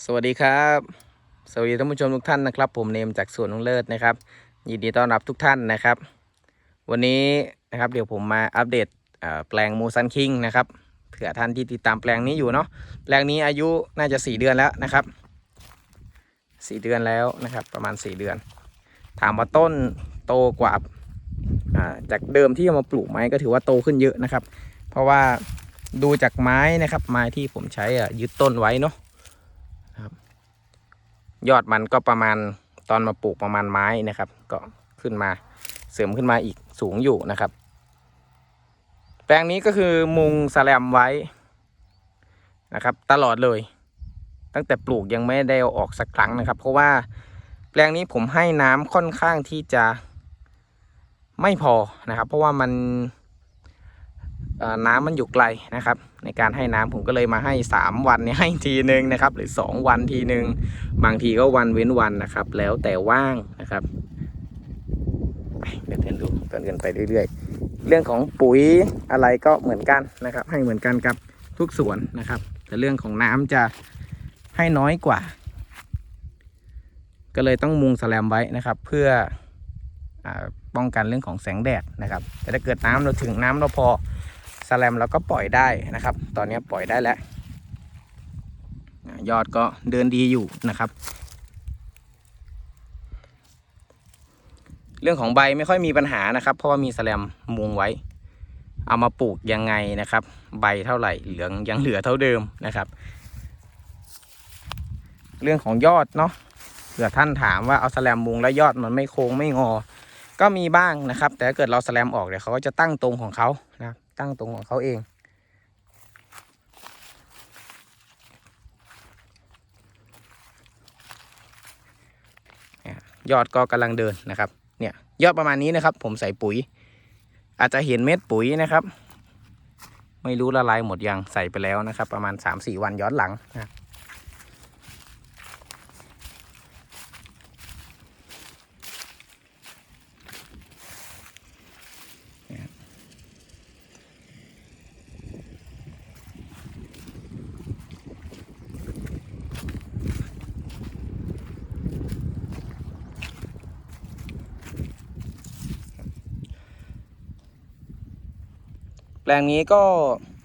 สวัสดีครับ สวัสดีท่านผู้ชมทุกท่านนะครับ ผมเนมจากสวนลุงเลิศนะครับ ยินดีต้อนรับทุกท่านนะครับ วันนี้นะครับเดี๋ยวผมมาอัปเดตแปลงมูซันคิงนะครับเผื่อท่านที่ติดตามแปลงนี้อยู่เนาะแปลงนี้อายุน่าจะ 4 เดือนแล้วนะครับ4เดือนแล้วนะครับ ประมาณ 4 เดือน ถามว่าต้นโตกว่าอ่าจากเดิมที่เอามาปลูกไหมก็ถือว่าโตขึ้นเยอะนะครับ เพราะว่าดูจากไม้นะครับไม้ที่ผมใช้อะยึดต้นไว้เนาะ ยอดมันก็ประมาณตอนมาปลูกประมาณไม้นะครับ ก็ขึ้นมาเสริมขึ้นมาอีกสูงอยู่นะครับ แปลงนี้ก็คือมุงสแลมไว้นะครับ ตลอดเลย ตั้งแต่ปลูกยังไม่ได้เอาออกสักครั้งนะครับ เพราะว่าแปลงนี้ผมให้น้ำค่อนข้างที่จะไม่พอนะครับ เพราะว่ามัน น้ำมันอยู่ไกลนะครับ ในการให้น้ำผมก็เลยมาให้ 3 วันเนี่ยให้ทีนึงนะครับ หรือ 2 วันทีนึง บางทีก็วันเว้นวันนะครับ แล้วแต่ว่างนะครับเดี๋ยวเดินดูเดินกันไปเรื่อยๆ เรื่องของปุ๋ยอะไรก็เหมือนกันนะครับ ให้เหมือนกันกับทุกสวนนะครับ แต่เรื่องของน้ำจะให้น้อยกว่า ก็เลยต้องมุงสแลมไว้นะครับ เพื่ออป้องกันเรื่องของแสงแดดนะครับ แต่ถ้าเกิดน้ำเราถึงน้ำเราพอ สแลมเราก็ปล่อยได้นะครับ ตอนนี้ปล่อยได้แล้ว ยอดก็เดินดีอยู่นะครับ เรื่องของใบไม่ค่อยมีปัญหานะครับ เพราะว่ามีสแลมมุงไว้ เอามาปลูกยังไงนะครับ ใบเท่าไหร่เหลืองยังเหลือเท่าเดิมนะครับ เรื่องของยอดเนาะเผื่อท่านถามว่าเอาสแลมมุงแล้วยอดมันไม่โค้งไม่งอ ก็มีบ้างนะครับ แต่ถ้าเกิดเราสแลมออกเดี๋ยวเขาก็จะตั้งตรงของเขานะครับ ตั้งตรงของเขาเอง ยอดก็กำลังเดินนะครับ เนี่ยยอดประมาณนี้นะครับ ผมใส่ปุ๋ย อาจจะเห็นเม็ดปุ๋ยนะครับ ไม่รู้ละลายหมดยังใส่ไปแล้วนะครับ ประมาณ 3-4 วันย้อนหลังนะ ลงนี้ก็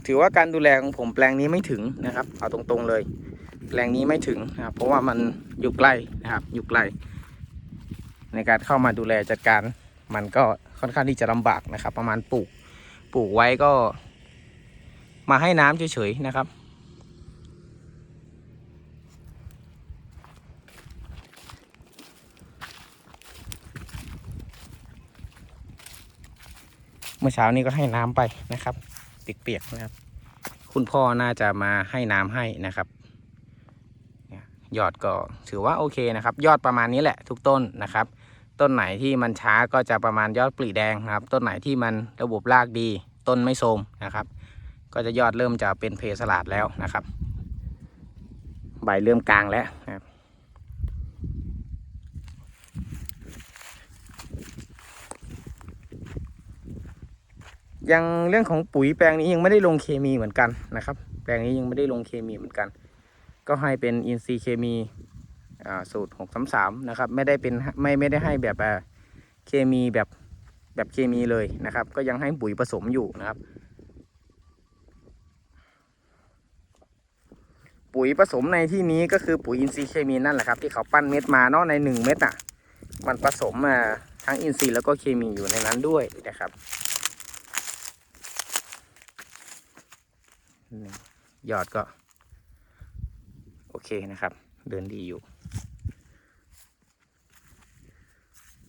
ถือว่าการดูแลของผมแปลงนี้ไม่ถึงนะครับ เอาตรงๆเลย แปลงนี้ไม่ถึงนะครับ เพราะว่ามันอยู่ใกล้นะครับ อยู่ไกล ในการเข้ามาดูแลจัดการ มันก็ค่อนข้างที่จะลำบากนะครับ ประมาณปลูก ปลูกไว้ก็ มาให้น้ำเฉยๆนะครับ เมื่อเช้านี้ก็ให้น้ำไปนะครับเปียกๆนะครับ คุณพ่อน่าจะมาให้น้ำให้นะครับยอดก็ถือว่าโอเคนะครับ ยอดประมาณนี้แหละทุกต้นนะครับ ต้นไหนที่มันช้าก็จะประมาณยอดปลีแดงนะครับ ต้นไหนที่มันระบบรากดี ต้นไม่โทรมนะครับ ก็จะยอดเริ่มจะเป็นเพสลาดแล้วนะครับ ใบเริ่มกลางแล้วนะครับ ยังเรื่องของปุ๋ยแปลงนี้ยังไม่ได้ลงเคมีเหมือนกันนะครับ แปลงนี้ยังไม่ได้ลงเคมีเหมือนกัน ก็ให้เป็นอินทรีย์เคมีอ่าสูตรหกสามสามนะครับไม่ได้เป็นไม่ไม่ได้ให้แบบเคมีแบบแบบเคมีเลยนะครับ ก็ยังให้ปุ๋ยผสมอยู่นะครับ ปุ๋ยผสมในที่นี้ก็คือปุ๋ยอินทรีย์เคมีนั่นแหละครับ ที่เขาปั้นเม็ดมาเนาะในหนึ่งเม็ดอะ มันผสมมาทั้งอินทรีย์แล้วก็เคมีอยู่ในนั้นด้วยนะครับ ยอดก็ โอเคนะครับ เดินดีอยู่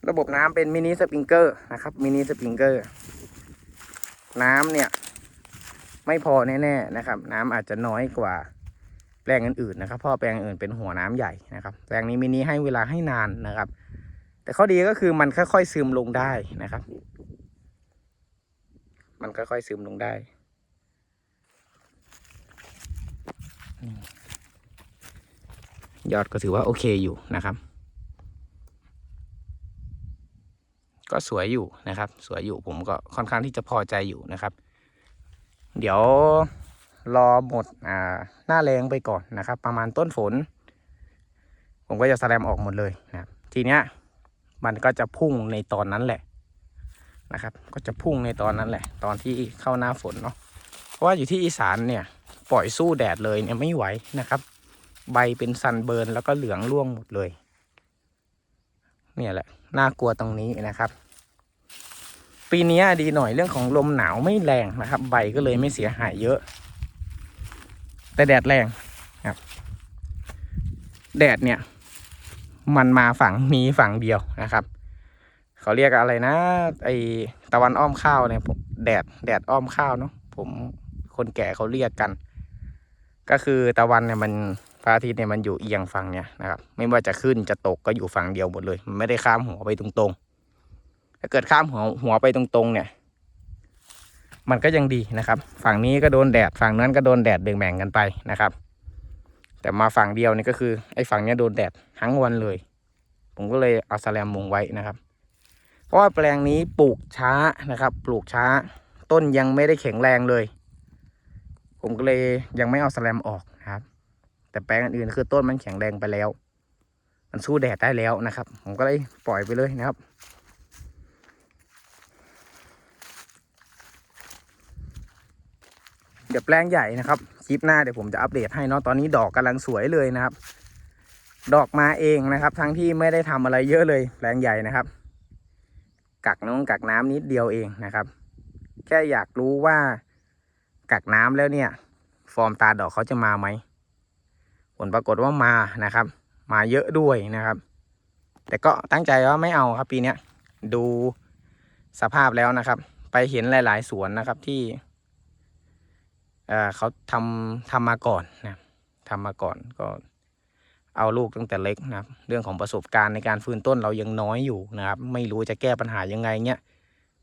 ระบบน้ำเป็นมินิสปริงเกอร์นะครับมินิสปริงเกอร์ น้ำเนี่ย ไม่พอแน่ๆนะครับ น้ำอาจจะน้อยกว่าแปลงอื่นๆนะครับเพราะแปลงอื่นเป็นหัวน้ำใหญ่นะครับ แปลงนี้มินิให้เวลาให้นานนะครับ แต่ข้อดีก็คือมันค่อยๆซึมลงได้นะครับ มันค่อยๆซึมลงได้ ยอดก็ถือว่าโอเคอยู่นะครับ ก็สวยอยู่นะครับ สวยอยู่ผมก็ค่อนข้างที่จะพอใจอยู่นะครับ เดี๋ยวรอหมดอ่าหน้าแรงไปก่อนนะครับ ประมาณต้นฝน ผมก็จะแสลมออกหมดเลยนะครับทีเนี้ยมันก็จะพุ่งในตอนนั้นแหละนะครับ ก็จะพุ่งในตอนนั้นแหละ ตอนที่เข้าหน้าฝนเนาะเพราะว่าอยู่ที่อีสานเนี่ย ปล่อยสู้แดดเลยเนี่ยไม่ไหวนะครับ ใบเป็นซันเบิร์นแล้วก็เหลืองร่วงหมดเลย เนี่ยแหละน่ากลัวตรงนี้นะครับ ปีนี้ดีหน่อยเรื่องของลมหนาวไม่แรงนะครับ ใบก็เลยไม่เสียหายเยอะ แต่แดดแรงครับ แดดเนี่ย มันมาฝั่งนี้ฝั่งเดียวนะครับเขาเรียกอะไรนะ ไอตะวันอ้อมข้าวเนี่ยผมแดดแดดอ้อมข้าวเนาะผมคนแก่เขาเรียกกัน ก็คือตะวันเนี่ยมันพระอาทิตย์เนี่ยมันอยู่เอียงฝั่งเนี่ยนะครับไม่ว่าจะขึ้นจะตกก็อยู่ฝั่งเดียวหมดเลย มันไม่ได้ข้ามหัวไปตรงๆ ถ้าเกิดข้ามหัวหัวไปตรงๆ เนี่ย มันก็ยังดีนะครับ ฝั่งนี้ก็โดนแดดฝั่งนั้นก็โดนแดดแบ่งกันไปนะครับ แต่มาฝั่งเดียวนี่ก็คือไอ้ฝั่งเนี้ยโดนแดดทั้งวันเลย ผมก็เลยเอาสแลมมุงไว้นะครับ เพราะว่าแปลงนี้ปลูกช้านะครับ ปลูกช้า ต้นยังไม่ได้แข็งแรงเลย ผมก็เลยยังไม่เอาสแลมออกนะครับ แต่แปลงอื่นคือต้นมันแข็งแรงไปแล้ว มันสู้แดดได้แล้วนะครับ ผมก็เลยปล่อยไปเลยนะครับเดี๋ยวแปลงใหญ่นะครับคลิปหน้าเดี๋ยวผมจะอัปเดตให้เนาะตอนนี้ดอกกำลังสวยเลยนะครับ ดอกมาเองนะครับ ทั้งที่ไม่ได้ทำอะไรเยอะเลย แปลงใหญ่นะครับ กักน้องกักน้ำนิดเดียวเองนะครับ แค่อยากรู้ว่า กักน้ำแล้วเนี่ย ฟอร์มตาดอกเขาจะมาไหมผลปรากฏว่ามานะครับ มาเยอะด้วยนะครับ แต่ก็ตั้งใจว่าไม่เอาครับปีเนี้ยดูสภาพแล้วนะครับ ไปเห็นหลาย ๆ สวนนะครับที่เอ่อเขาทำทำมาก่อนนะทำมาก่อนก็เอาลูกตั้งแต่เล็กนะครับ เรื่องของประสบการณ์ในการฟื้นต้นเรายังน้อยอยู่นะครับ ไม่รู้จะแก้ปัญหายังไงเงี้ย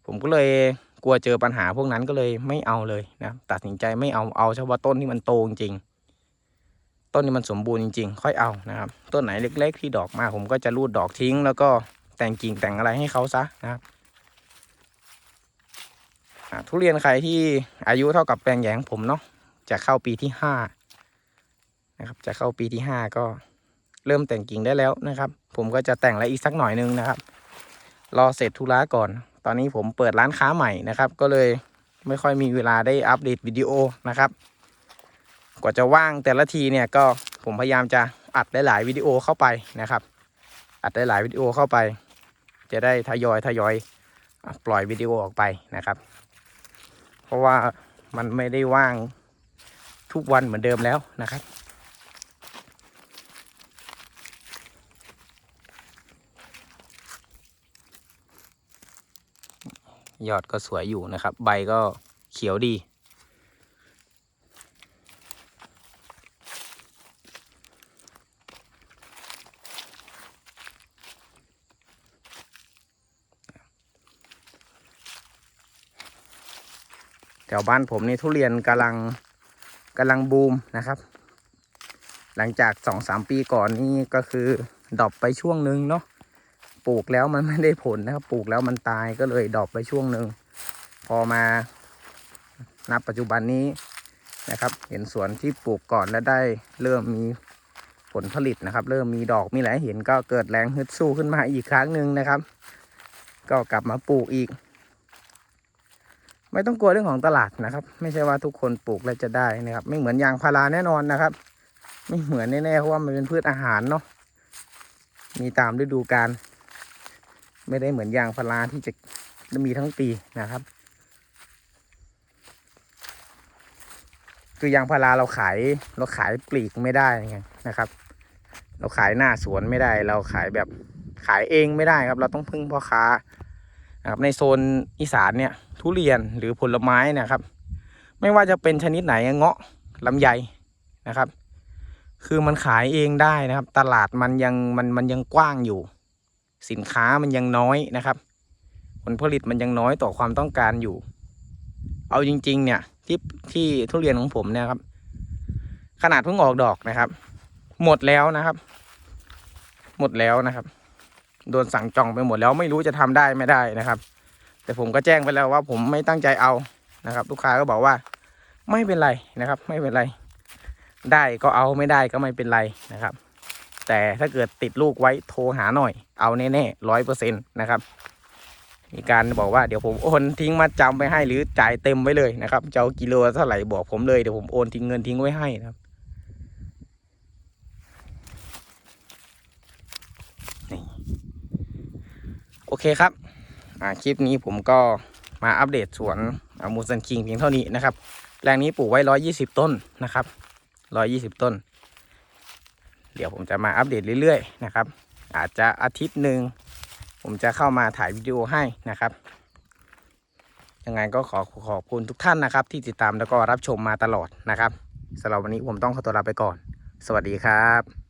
ผมก็เลย กลัวเจอปัญหาพวกนั้นก็เลยไม่เอาเลยนะตัดสินใจไม่เอาเอาเฉพาะต้นที่มันโตจริงต้นที่มันสมบูรณ์จริงๆ ค่อยเอานะครับ ต้นไหนเล็ก ๆ ที่ดอกมาผมก็จะรูดดอกทิ้ง แล้วก็แต่งกิ่งแต่งอะไรให้เขาซะนะครับทุเรียนใครที่อายุเท่ากับแปลงใหญ่ของผมเนาะจะเข้าปีที่ห้านะครับ จะเข้าปีที่ห้าก็เริ่มแต่งกิ่งได้แล้วนะครับ ผมก็จะแต่งอะไรอีกสักหน่อยนึงนะครับ รอเสร็จธุระก่อน ตอนนี้ผมเปิดร้านค้าใหม่นะครับ ก็เลยไม่ค่อยมีเวลาได้อัปเดตวิดีโอนะครับ กว่าจะว่างแต่ละทีเนี่ยก็ผมพยายามจะอัดหลายๆวิดีโอเข้าไปนะครับ อัดหลายๆวิดีโอเข้าไป จะได้ทยอยทยอยปล่อยวิดีโอออกไปนะครับ เพราะว่ามันไม่ได้ว่างทุกวันเหมือนเดิมแล้วนะครับ ยอดก็สวยอยู่นะครับ ใบก็เขียวดี แถวบ้านผมนี่ทุเรียนกำลังกำลังบูมนะครับ หลังจากสองสามปีก่อนนี่ก็คือดรอปไปช่วงนึงเนาะ ปลูกแล้วมันไม่ได้ผลนะครับ ปลูกแล้วมันตายก็เลยดรอปไปช่วงหนึ่งพอมานับปัจจุบันนี้นะครับ เห็นสวนที่ปลูกก่อนแล้วได้เริ่มมีผลผลิตนะครับ เริ่มมีดอกมีอะไรให้เห็นก็เกิดแรงฮึดสู้ขึ้นมาอีกครั้งหนึ่งนะครับ ก็กลับมาปลูกอีก ไม่ต้องกลัวเรื่องของตลาดนะครับ ไม่ใช่ว่าทุกคนปลูกแล้วจะได้นะครับ ไม่เหมือนยางพาราแน่นอนนะครับ ไม่เหมือนแน่ๆเพราะว่ามันเป็นพืชอาหารเนาะมีตามฤดูกาล ไม่ได้เหมือนยางพาราที่จะมีทั้งปีนะครับ คือยางพาราเราขายเราขายปลีกไม่ได้ไงนะครับ เราขายหน้าสวนไม่ได้ เราขายแบบขายเองไม่ได้ครับ เราต้องพึ่งพ่อค้านะครับในโซนอีสานเนี่ย ทุเรียนหรือผลไม้นะครับ ไม่ว่าจะเป็นชนิดไหนเงาะลำไยนะครับ คือมันขายเองได้นะครับ ตลาดมันยังมันมันยังกว้างอยู่ สินค้ามันยังน้อยนะครับ ผลผลิตมันยังน้อยต่อความต้องการอยู่ เอาจริง ๆ เนี่ย ที่ที่ทุเรียนของผมเนี่ยครับ ขนาดเพิ่งออกดอกนะครับ หมดแล้วนะครับ หมดแล้วนะครับ โดนสั่งจองไปหมดแล้วไม่รู้จะทำได้ไม่ได้นะครับ แต่ผมก็แจ้งไปแล้วว่า ผมไม่ตั้งใจเอานะครับ ลูกค้าก็บอกว่า ไม่เป็นไรนะครับ ไม่เป็นไร ได้ก็เอาไม่ได้ก็ไม่เป็นไรนะครับ แต่ถ้าเกิดติดลูกไว้โทรหาหน่อย เอาแน่ๆร้อยเปอร์เซ็นต์นะครับ มีการบอกว่าเดี๋ยวผมโอนทิ้งมาจำไปให้หรือจ่ายเต็มไว้เลยนะครับจะเอากิโลเท่าไหร่บอกผมเลยเดี๋ยวผมโอนทิ้งเงินทิ้งไว้ให้นะครับนี่โอเคครับคลิปนี้ผมก็มาอัปเดตสวนมูสันคิงเพียงเท่านี้นะครับแปลงนี้ปลูกไว้ร้อยี่สิบต้นนะครับร้อยี่สิบต้น เดี๋ยวผมจะมาอัปเดตเรื่อยๆนะครับ อาจจะอาทิตย์หนึ่งผมจะเข้ามาถ่ายวิดีโอให้นะครับยังไงก็ขอขอบคุณทุกท่านนะครับ ที่ติดตามแล้วก็รับชมมาตลอดนะครับสำหรับวันนี้ผมต้องขอตัวลาไปก่อน สวัสดีครับ